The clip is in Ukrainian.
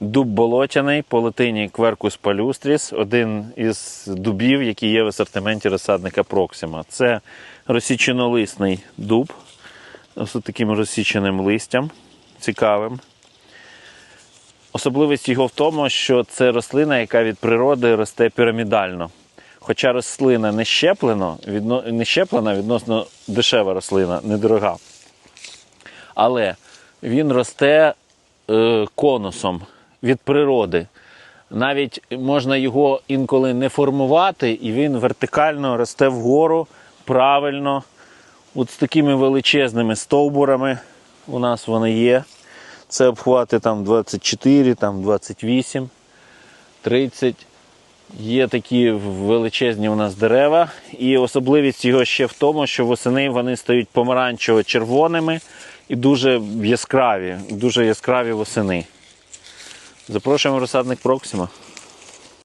дуб болотяний, по латині Quercus palustris, один із дубів, які є в асортименті розсадника Proxima. Це розсіченолисний дуб з таким розсіченим листям, цікавим. Особливість його в тому, що це рослина, яка від природи росте пірамідально. Хоча рослина не, щеплено, відно, не щеплена, відносно дешева рослина, недорога. Але він росте е, конусом від природи. Навіть можна його інколи не формувати, і він вертикально росте вгору правильно. От з такими величезними стовбурами у нас вони є. Це обхвати там 24, там 28, 30. Є такі величезні у нас дерева. І особливість його ще в тому, що восени вони стають помаранчево-червоними і дуже яскраві, дуже яскраві восени. Запрошуємо розсадник Проксима.